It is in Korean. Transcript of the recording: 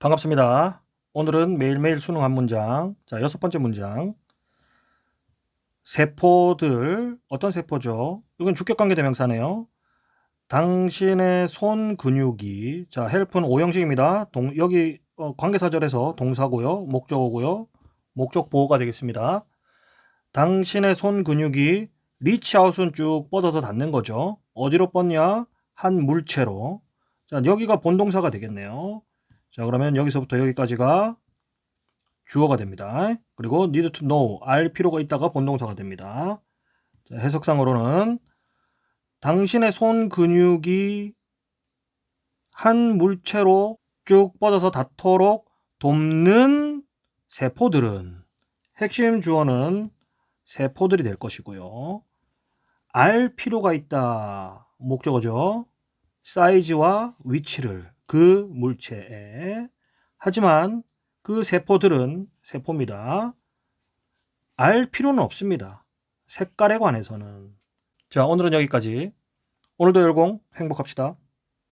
반갑습니다. 오늘은 매일매일 수능 한 문장. 자, 여섯 번째 문장. 세포들, 어떤 세포죠? 이건 주격관계 대명사네요. 당신의 손 근육이, 자, 헬프는 오형식입니다. 동, 여기 어, 관계사절에서 동사고요. 목적어고요. 목적 보호가 되겠습니다. 당신의 손 근육이 리치아웃은 쭉 뻗어서 닿는 거죠. 어디로 뻗냐? 한 물체로. 자, 여기가 본동사가 되겠네요. 자, 그러면 여기서부터 여기까지가 주어가 됩니다. 그리고 need to know, 알 필요가 있다가 본동사가 됩니다. 자, 해석상으로는 당신의 손 근육이 한 물체로 쭉 뻗어서 닿도록 돕는 세포들은 핵심 주어는 세포들이 될 것이고요. 알 필요가 있다. 목적어죠. 사이즈와 위치를 그 물체에 하지만 그 세포들은 세포입니다. 알 필요는 없습니다. 색깔에 관해서는 자 오늘은 여기까지 오늘도 열공 행복합시다.